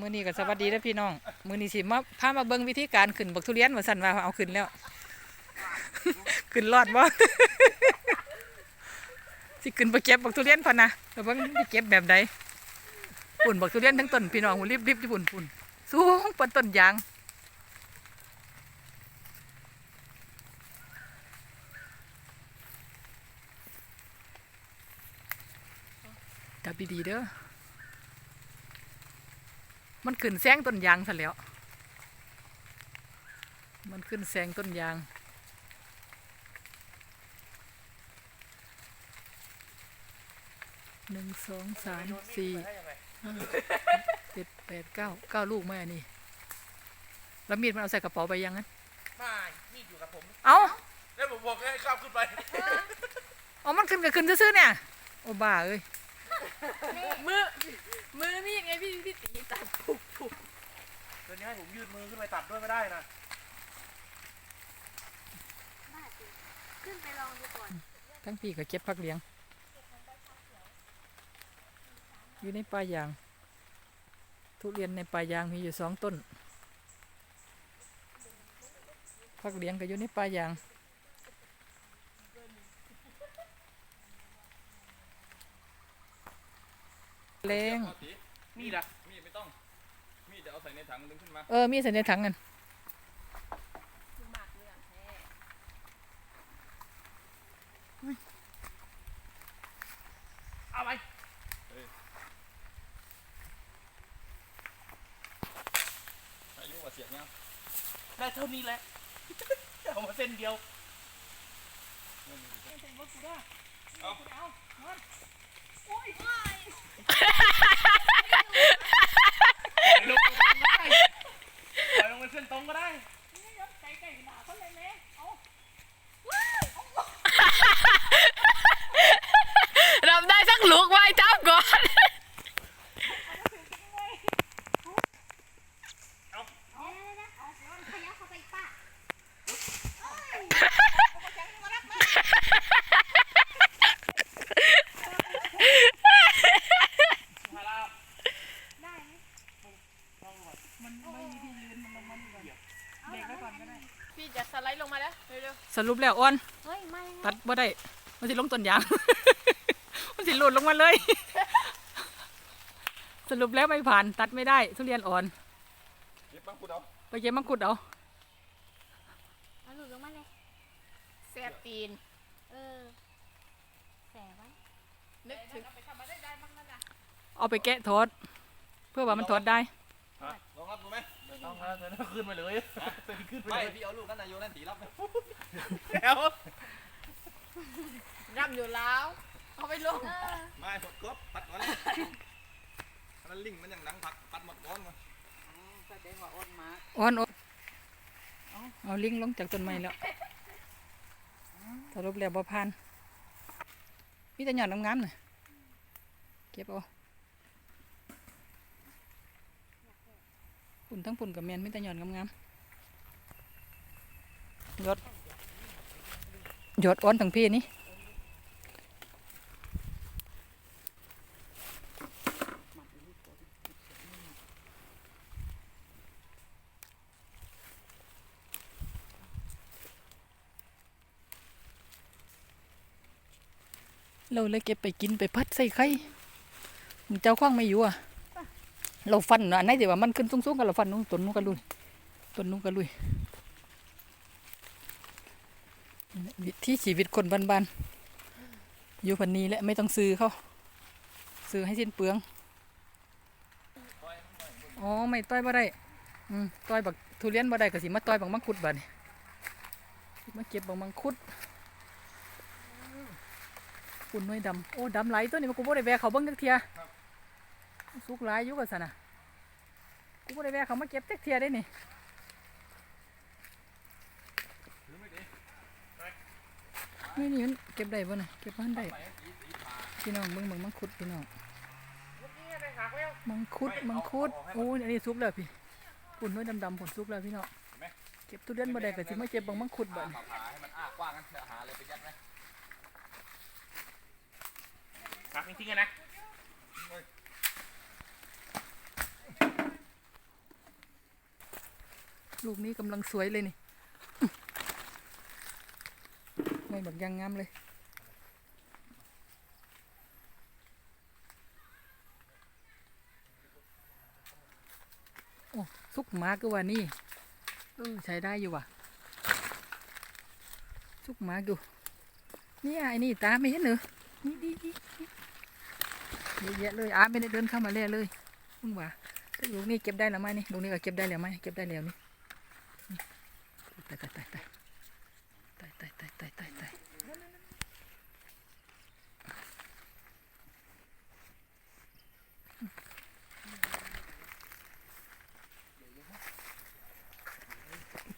มื้อนี้ก็สวัสดีเด้อพี่น้อง มื้อนี้สิมาพามาเบิ่งวิธีการขึ้นบักทุเรียนว่าซั่นว่าเอาขึ้นแล้ว ขึ้นรอดบ่ สิขึ้นไปเก็บบักทุเรียนพอนะแล้วเบิ่งสิเก็บแบบใดปุ่นบักทุเรียนทั้งต้นพี่น้องหุ่นรีบๆที่ปุ่นปุ่นสูงปนต้นยางจับดีๆเด้อ มันขึ้นแซงต้นยางซะแล้ว มันขึ้นแซงต้นยาง หนึ่งสองสามสี่ห้าเจ็ดแปดเก้าเก้าลูกแม่นี่ แล้วมีดมันเอาใส่กระเป๋าไปยังงั้น ไม่มีดอยู่กับผม เอาแล้วผมบอกให้ข้ามขึ้นไป เอามันขึ้นก็ขึ้นซื่อๆเนี่ย โอ้บ้าเอ้ย มือมือมีดไงพี่พี่ตีตัดปุกปุกเดี๋ยวนี้ให้ผมยืดมือขึ้นไปตัดด้วยไม่ได้นะได้สิขึ้นไปลองดูก่อนทั้งปีก็เก็บพักเลี้ยง อยู่ในป่ายาง ทุเรียนในป่ายางมีอยู่สองต้นพักเลี้ยงก็อยู่ในป่ายาง เลงมีดอะมีดไม่ต้อง มีดจะเอาใส่ในถังดึงขึ้นมา เออ มีใส่ในถังกันหมากเรื่องแท้เอาไปอายุว่าเสียงเนี้ยได้เท่านี้แหละเอามาเส้นเดียว ลงไปได้ปล่อยลงไปเส้นตรงก็ได้รำได้สักลูกไว้เจ้าก่อน เดี๋ยวๆๆเอาย้อนขยับเข้าไปอีกป้า มาแล้ว ได้ไหม มันไม่มีที่ยืนมันลงมานี่ก่อนเบรกไว้ก่อนก็ได้ พี่จะสไลด์ลงมาแล้วเร็วสรุปแล้วอ้วนเฮ้ยไม่ตัดบ่ได้ มันสิลงต้นยาง มันสิหลุดลงมาเลย สรุปแล้วไม่ผ่านตัดไม่ได้ ทุเรียนอ่อน เย็บบ้างพูดเอาไปเย็บมังคุดเอา เอาหลุดลงมาเลยๆแซบตีนเออแฝงไว้นึกถึงเอาไปแกะทอด เพื่อว่ามันทอดได้ ลองรับดูไหม ต้องครับเดี๋ยวเราขึ้นไปเลยเส้นขึ้นไปไม่เลยพี่เอาลูกนั้นนายโยนนั่นตีรับไหมแล้วร่ำอยู่แล้ว เอาไปลงไม่หมดครบปัดก่อนเลยอันนั้นลิงมันยังดังผักปัดหมดก้อนมาอ่อนๆเอาลิงลงจากต้นไม้แล้วสรุปแล้วบ่ผ่านมีแต่หยอดงามๆน่ะเก็บเอา ปุ่นทั้งปุ่นกับแมนไมีแต่หย่อดงามๆยอดยอดอ่อนทั้งพี่นี่เราเลยเก็บไปกินไปพัดใส่ไข่เจ้าคว้างไม่อยู่อะ เราฟันอันไหนที่ว่ามันขึ้นสูงๆกันเราฟันนู้นต้นนู้นกันลุยต้นนู้นกันลุยวิถีชีวิตคนบ้านๆอยู่พันนี้แหละไม่ต้องซื้อเขาซื้อให้สิ้นเปลืองอ๋อไม่ต้อยบ่ได้อืมต้อยบักทุเรียนบ่ได้ก็สิมาต้อยบักมังคุดบัดนี้มาเก็บบักมังคุดปุ่นน้อยดำโอ้ดำไหลตัวนี้มันกูบ่ได้แวะเขาเบิ่งจักเทียสุกหลายอยู่กันซะนะ กูบ่ได้แวะเขามาเก็บจักเทียได้นี่นี่นี่มันเก็บได้บ่น่ะเก็บบ่ทันได้พี่น้องเบิ่งเบิ่งมังคุดพี่น้องมังคุดมังคุดโอ้ยอันนี้สุกแล้วพี่ปุ่นน้อยดำๆผลสุกแล้วพี่น้องเก็บทุเรียนบ่ได้ก็สิมาเก็บบังมังคุดบัดนี้ผ่าให้มันอ้ากว้างกันหาอะไรไปยัดไหมฝากจริงๆอะนะ ลูกนี้กำลังสวยเลยนี่ไม่แบบยังงามเลย โอ้สุกหมาก็ว่านี่เออใช้ได้อยู่ว่ะสุกหมาอยู่นี่ไอ้นี่ตาไม่เห็นเหรอนี่ดีดีเยอะแยะเลยอาไม่ได้เดินเข้ามาแล่เลยมึงว่าแต่ลูกนี่เก็บได้แล้วไหมนี่ลูกนี่ก็เก็บได้แล้วไหมเก็บได้แล้วนี่ ตายตายตายตายตายตายตายตายตาย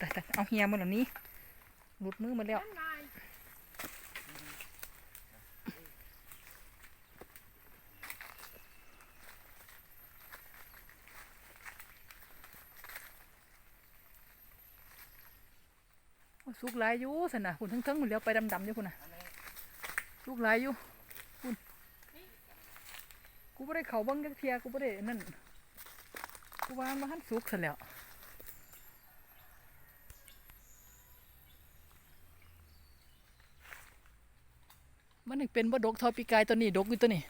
ตายตายเอาเฮียมาเหล่านี้หลุดมือมาแล้ว สุกหลายอยู่สนะคุณทั้งทั้งคุณเลี้ยวไปดำๆอยู่คุณน่ะสุกหลายอยู่คุณกูไม่ได้เข่าเบังจักเทียกูไม่ได้นั่นกูวางมาหันสุกซะแล้วมันนี่เป็นบ่ดกทอปีกายตัวนี้ดกอยู่ตัวนี้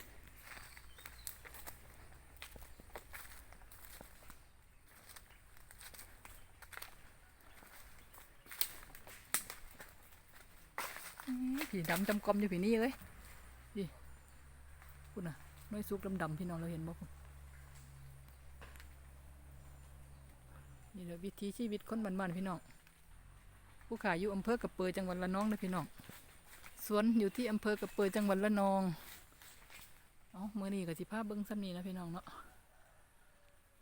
ผีดำจำกอมอยู่ผีนี่เอ้ยดิคุณน่ะน้อยสุกดำๆพี่น้องเราเห็นบ่คุณนี่แหละวิถีชีวิตคนบ้านๆพี่น้องผู้ขายอยู่อำเภอกระเปยจังหวัดระนองนะพี่น้องสวนอยู่ที่อำเภอกระเปยจังหวัดระนองเอาเมื่อนี้กับสิพาเบิ้งซ้ำนี้นะพี่น้องเนาะ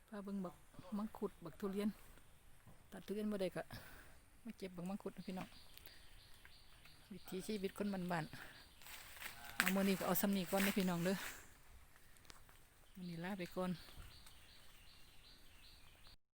พาเบิ้งบักมังคุดบักทุเรียนตัดทุเรียนบ่ได้ก็มาเก็บบักมังคุดนะพี่น้อง วิถีชีวิตคนบ้านๆเอามือนี้ก็เอาซ้ำนีก่อนนะพี่น้องเด้อมือนี้ลาไปก่อน